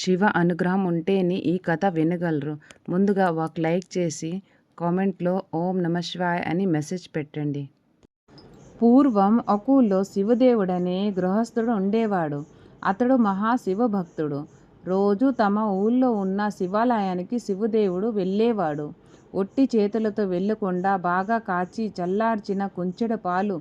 శివ అనుగ్రహం ఉంటేనే ఈ కథ వినగలరు. ముందుగా ఒక లైక్ చేసి కామెంట్లో ఓం నమ అని మెసేజ్ పెట్టండి. పూర్వం అకూల్లో శివదేవుడనే గృహస్థుడు ఉండేవాడు. అతడు మహా శివభక్తుడు. రోజు తమ ఊళ్ళో ఉన్న శివాలయానికి శివదేవుడు వెళ్ళేవాడు. ఒట్టి చేతులతో వెళ్ళకుండా బాగా కాచి చల్లార్చిన కుంచెడ పాలు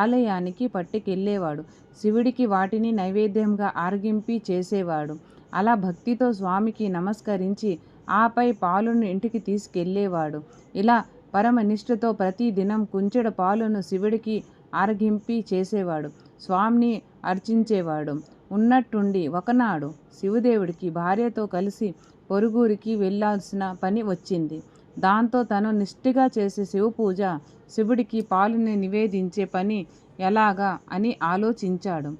ఆలయానికి పట్టుకెళ్ళేవాడు. శివుడికి వాటిని నైవేద్యంగా ఆర్గింపి చేసేవాడు. అలా భక్తితో స్వామికి నమస్కరించి ఆపై పాలును ఇంటికి తీసుకెళ్ళేవాడు ఇలా పరమనిష్ఠతో ప్రతిదినం కుంచెడు పాలును శివుడికి ఆరగింపి చేసేవాడు. స్వామిని అర్చించేవాడు. ఉన్నట్టుండి ఒకనాడు శివదేవుడికి భార్యతో కలిసి పొరుగురికి వెళ్ళాల్సిన పని వచ్చింది. దాంతో తను నిష్ఠగా చేసే శివపూజ శివుడికి పాలుని నివేదించే పని ఎలాగా అని ఆలోచించాడు.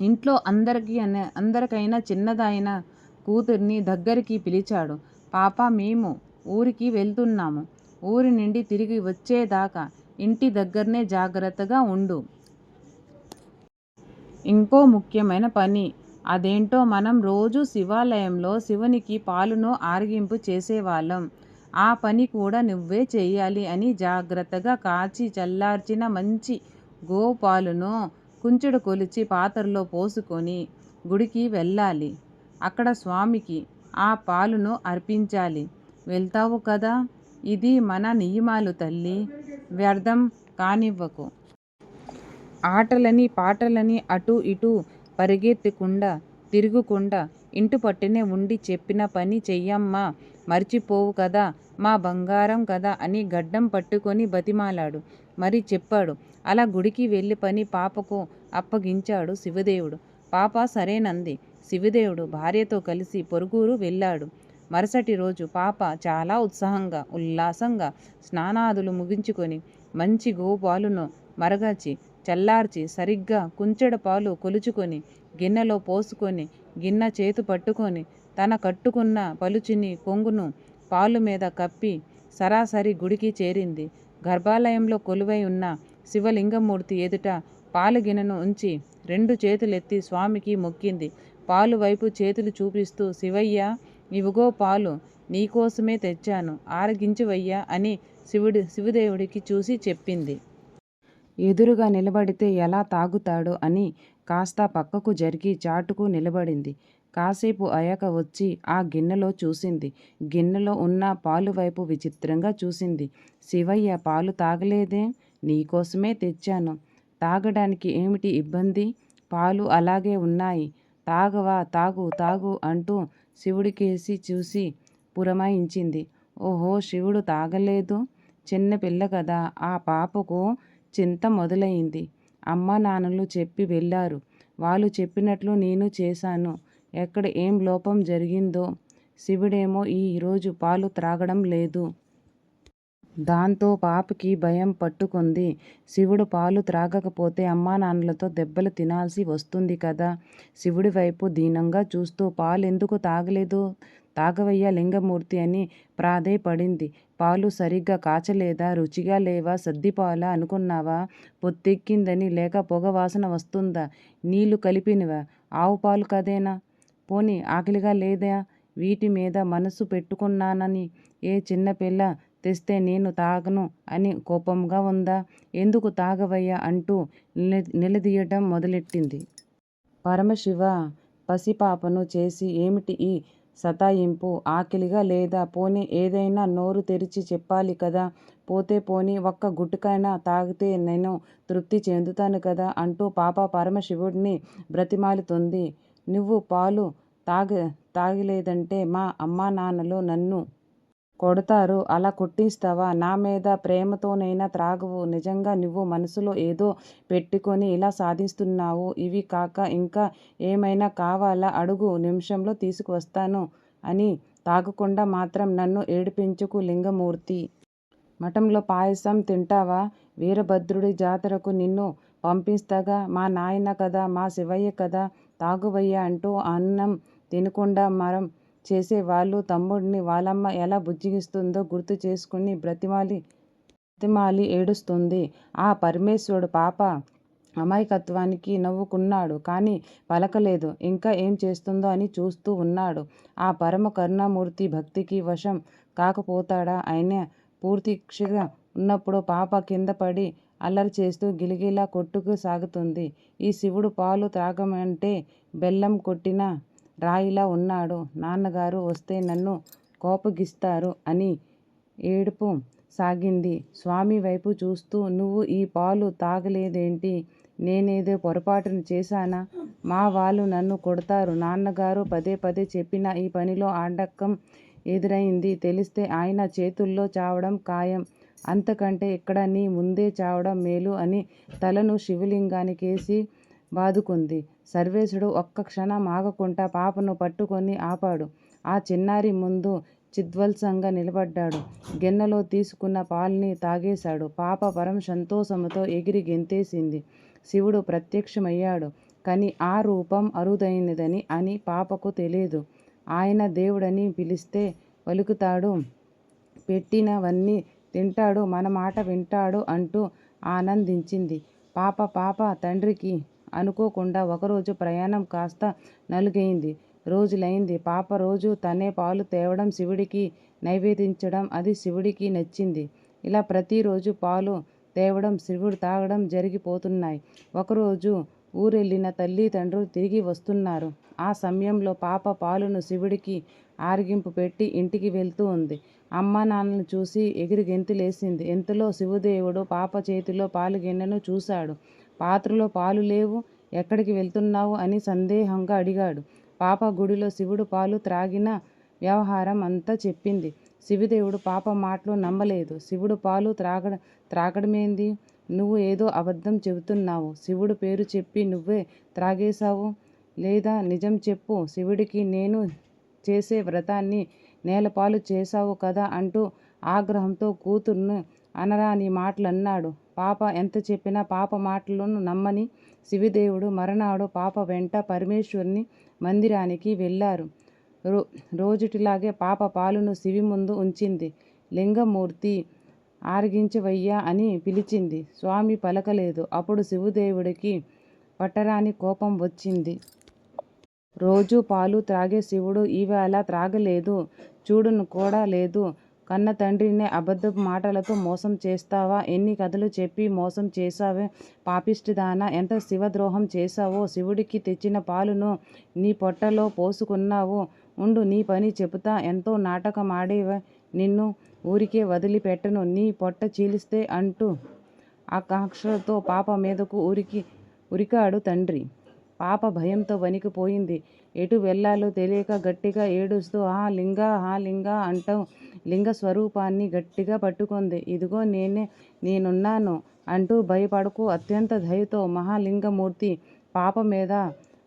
ఇంట్లో అందరికీ అందరికైనా చిన్నదైన కూతుర్ని దగ్గరికి పిలిచాడు. పాప మేము ఊరికి వెళ్తున్నాము. ఊరి నుండి తిరిగి వచ్చేదాకా ఇంటి దగ్గరనే జాగ్రత్తగా ఉండు. ఇంకో ముఖ్యమైన పని. అదేంటో మనం రోజు శివాలయంలో శివునికి పాలును ఆరగింపు చేసేవాళ్ళం. ఆ పని కూడా నువ్వే చేయాలి అని జాగ్రత్తగా కాచి చల్లార్చిన మంచి గోపాలును కుంచెడు కొలిచి పాత్రలో పోసుకొని గుడికి వెళ్ళాలి. అక్కడ స్వామికి ఆ పాలును అర్పించాలి. వెళ్తావు కదా? ఇది మన నియమాలు తల్లి. వ్యర్థం కానివ్వకు. ఆటలని పాటలని అటు ఇటు పరిగెత్తకుండా తిరుగుకుండా ఇంటి పట్టునే ఉండి చెప్పిన పని చెయ్యమ్మా. మర్చిపోవు కదా? మా బంగారం కదా? అని గడ్డం పట్టుకొని బతిమాలాడు. మరి చెప్పాడు. అలా గుడికి వెళ్ళి పని పాపకు అప్పగించాడు శివదేవుడు. పాప సరేనంది. శివదేవుడు భార్యతో కలిసి పొరుగురు వెళ్ళాడు. మరుసటి రోజు పాప చాలా ఉత్సాహంగా ఉల్లాసంగా స్నానాదులు ముగించుకొని మంచి గోపాలును మరగాచి చల్లార్చి సరిగ్గా కుంచెడ పాలు కొలుచుకొని గిన్నెలో పోసుకొని గిన్నె చేతు పట్టుకొని తన కట్టుకున్న పలుచిని కొంగును పాలు మీద కప్పి సరాసరి గుడికి చేరింది. గర్భాలయంలో కొలువై ఉన్న శివలింగమూర్తి ఎదుట పాలు గిన్నెను ఉంచి రెండు చేతులెత్తి స్వామికి మొక్కింది. పాలు వైపు చేతులు చూపిస్తూ శివయ్య ఇవిగో పాలు నీకోసమే తెచ్చాను. ఆరగించువయ్యా అని శివుడి శివదేవుడికి చూసి చెప్పింది. ఎదురుగా నిలబడితే ఎలా తాగుతాడో అని కాస్త పక్కకు జరిగి చాటుకు నిలబడింది. కాసేపు అయ్యాక వచ్చి ఆ గిన్నెలో చూసింది. గిన్నెలో ఉన్న పాలు వైపు విచిత్రంగా చూసింది. శివయ్య పాలు తాగలేదే? నీకోసమే తెచ్చాను. తాగడానికి ఏమిటి ఇబ్బంది? పాలు అలాగే ఉన్నాయి. తాగవా? తాగు తాగు అంటూ శివుడికేసి చూసి పురమాయించింది. ఓహో శివుడు తాగలేదు? చిన్న పిల్ల కదా. ఆ పాపకు చింత మొదలైంది. అమ్మా నాన్నలు చెప్పి వెళ్ళారు. వాళ్ళు చెప్పినట్లు నేను చేశాను. ఎక్కడ ఏం లోపం జరిగిందో శివుడేమో ఈరోజు పాలు త్రాగడం లేదు. దాంతో పాపకి భయం పట్టుకుంది. శివుడు పాలు త్రాగకపోతే అమ్మా నాన్నలతో దెబ్బలు తినాల్సి వస్తుంది కదా. శివుడి వైపు దీనంగా చూస్తూ పాలు ఎందుకు తాగలేదు? తాగవయ్య లింగమూర్తి అని ప్రాధేయపడింది. పాలు సరిగ్గా కాచలేదా? రుచిగా లేవా? సద్దిపాలా అనుకున్నావా? పొత్తెక్కిందని లేక పొగ వాసన వస్తుందా? నీళ్ళు కలిపినవా? ఆవు పాలు కదేనా? పోని ఆకలిగా లేదా? వీటి మీద మనసు పెట్టుకున్నానని ఏ చిన్నపిల్ల తెస్తే నేను తాగను అని కోపంగా ఉందా? ఎందుకు తాగవయ్యా అంటూ నిలదీయటం మొదలెట్టింది. పరమశివ పసిపాపను చేసి ఏమిటి ఈ సతాయింపు? ఆకలిగా లేదా? పోనీ ఏదైనా నోరు తెరిచి చెప్పాలి కదా? పోతే పోనీ ఒక్క గుట్టుకైనా తాగితే నేను తృప్తి చెందుతాను కదా? అంటూ పాప పరమశివుడిని బ్రతిమాలుతుంది. నువ్వు పాలు తాగ తాగలేదంటే మా అమ్మా నాన్నలు నన్ను కొడతారు. అలా కొట్టిస్తావా? నా మీద ప్రేమతోనైనా త్రాగవు. నిజంగా నువ్వు మనసులో ఏదో పెట్టుకొని ఇలా సాధిస్తున్నావు. ఇవి కాక ఇంకా ఏమైనా కావాలా? అడుగు నిమిషంలో తీసుకువస్తాను అని తాగకుండా మాత్రం నన్ను ఏడిపించుకు లింగమూర్తి. మఠంలో పాయసం తింటావా? వీరభద్రుడి జాతరకు నిన్ను పంపిస్తాగా మా నాయన కదా మా శివయ్య కదా తాగువయ్య అంటూ అన్నం తినకుండా మరం చేసే వాళ్ళు తమ్ముడిని వాళ్ళమ్మ ఎలా బుజ్జిగిస్తుందో గుర్తు చేసుకుని బ్రతిమాలి బ్రతిమాలి ఏడుస్తుంది ఆ పరమేశ్వరుడు పాప అమాయకత్వానికి నవ్వుకున్నాడు కానీ పలకలేదు. ఇంకా ఏం చేస్తుందో అని చూస్తూ ఉన్నాడు. ఆ పరమ కరుణామూర్తి భక్తికి వశం కాకపోతాడా? ఆయన పూర్తిక్షగా ఉన్నప్పుడు పాప కిందపడి అల్లరి చేస్తూ గిలిగిలా కొట్టుకు సాగుతుంది. ఈ శివుడు పాలు త్రాగమంటే బెల్లం కొట్టిన రాయిలా ఉన్నాడు. నాన్నగారు వస్తే నన్ను కోపగిస్తారు అని ఏడుపు సాగింది స్వామి వైపు చూస్తూ. నువ్వు ఈ పాలు తాగలేదేంటి? నేనేదో పొరపాటును చేశానా? మా వాళ్ళు నన్ను కొడతారు నాన్నగారు పదే పదే చెప్పిన ఈ పనిలో ఆటంకం ఎదురైంది తెలిస్తే ఆయన చేతుల్లో చావడం ఖాయం. అంతకంటే ఇక్కడ నీ ముందే చావడం మేలు అని తలను శివలింగానికేసి బాదుకుంది. సర్వేశుడు ఒక్క క్షణం ఆగకుండా పాపను పట్టుకొని ఆపాడు. ఆ చిన్నారి ముందు చిద్వల్సంగా నిలబడ్డాడు. గిన్నెలో తీసుకున్న పాల్ని తాగేశాడు. పాప పరం సంతోషంతో ఎగిరి గెంతేసింది. శివుడు ప్రత్యక్షమయ్యాడు. కానీ ఆ రూపం అరుదైనదని అని పాపకు తెలియదు ఆయన దేవుడని పిలిస్తే పలుకుతాడు. పెట్టినవన్నీ తింటాడు. మన మాట వింటాడు అంటూ ఆనందించింది పాప. పాప తండ్రికి అనుకోకుండా ఒకరోజు ప్రయాణం కాస్త నలుగైంది రోజులైంది. పాప రోజు తనే పాలు తేవడం, శివుడికి నైవేద్యించడం అది శివుడికి నచ్చింది. ఇలా ప్రతిరోజు పాలు తేవడం, శివుడు తాగడం జరిగిపోతున్నాయి. ఒకరోజు ఊరెళ్ళిన తల్లి తండ్రులు తిరిగి వస్తున్నారు. ఆ సమయంలో పాప పాలును శివుడికి ఆరగింపు పెట్టి ఇంటికి వెళ్తూ ఉంది. అమ్మానాన్నల్ని చూసి ఎగిరి గెంతులేసింది. ఎంతలో శివదేవుడు పాప చేతిలో పాలు గిన్నెను చూశాడు. పాత్రలో పాలు లేవు. ఎక్కడికి వెళ్తున్నావు? అని సందేహంగా అడిగాడు. పాప గుడిలో శివుడు పాలు త్రాగిన వ్యవహారం అంతా చెప్పింది. శివదేవుడు పాప మాటలు నమ్మలేదు. శివుడు పాలు త్రాగ త్రాగడమేంది? నువ్వు ఏదో అబద్ధం చెబుతున్నావు. శివుడు పేరు చెప్పి నువ్వే త్రాగేశావు. లేదా నిజం చెప్పు. శివుడికి నేను చేసే వ్రతాన్ని నేలపాలు చేశావు కదా అంటూ ఆగ్రహంతో కూతుర్ను అనరాని మాటలన్నాడు. పాప ఎంత చెప్పినా పాప మాటలను నమ్మని శివదేవుడు మరునాడు పాప వెంట పరమేశ్వరుని మందిరానికి వెళ్ళారు. రో రోజుటిలాగే పాప పాలును శివి ముందు ఉంచింది. లింగమూర్తి ఆరగించవయ్యా అని పిలిచింది. స్వామి పలకలేదు. అప్పుడు శివుదేవుడికి పట్టరాని కోపం వచ్చింది. రోజూ పాలు త్రాగే శివుడు ఈవేళ త్రాగలేదు. చూడను కూడా లేదు. కన్న తండ్రినే అబద్ధపు మాటలతో మోసం చేస్తావా? ఎన్ని కథలు చెప్పి మోసం చేశావే పాపిష్టిదానా! ఎంత శివద్రోహం చేశావో! శివుడికి తెచ్చిన పాలును నీ పొట్టలో పోసుకున్నావు. ఉండు నీ పని చెబుతా. ఎంతో నాటకమాడేవే నిన్ను ఊరికే వదిలిపెట్టను. నీ పొట్ట చీలిస్తే అంటూ ఆకాంక్షతో పాప మీదకు ఉరికి ఉరికాడు తండ్రి. పాప భయంతో వణికిపోయింది. ఎటు వెళ్ళాలో తెలియక గట్టిగా ఏడుస్తూ ఆ లింగా ఆ లింగా అంటూ లింగస్వరూపాన్ని గట్టిగా పట్టుకుంది. ఇదిగో నేనే నేనున్నాను అంటూ భయపడకు అత్యంత దయతో మహాలింగమూర్తి పాప మీద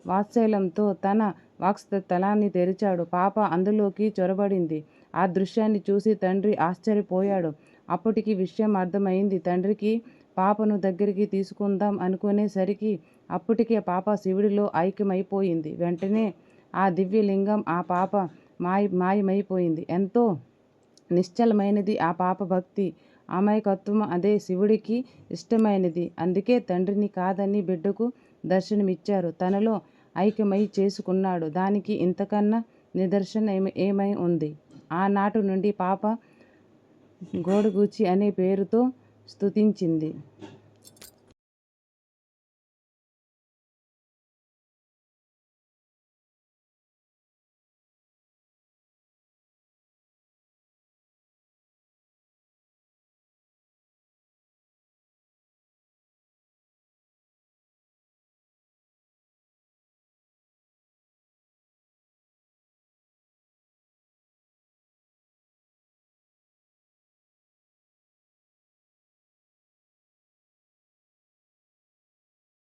వాత్సల్యంతో తన వాక్స్థలాన్ని తెరిచాడు. పాప అందులోకి చొరబడింది. ఆ దృశ్యాన్ని చూసి తండ్రి ఆశ్చర్యపోయాడు. అప్పటికి విషయం అర్థమైంది తండ్రికి. పాపను దగ్గరికి తీసుకుందాం అనుకునేసరికి అప్పటికే పాప శివుడిలో ఐక్యమైపోయింది. వెంటనే ఆ దివ్యలింగం ఆ పాప మాయ మాయమైపోయింది. ఎంతో నిశ్చలమైనది ఆ పాప భక్తి. అమాయకత్వం అదే శివుడికి ఇష్టమైనది. అందుకే తండ్రిని కాదని బిడ్డకు దర్శనమిచ్చారు. తనలో ఐక్యమై చేసుకున్నాడు. దానికి ఇంతకన్నా నిదర్శనం ఏమై ఉంది? ఆనాటి నుండి పాప గోడగూచి అనే పేరుతో స్తుతించింది.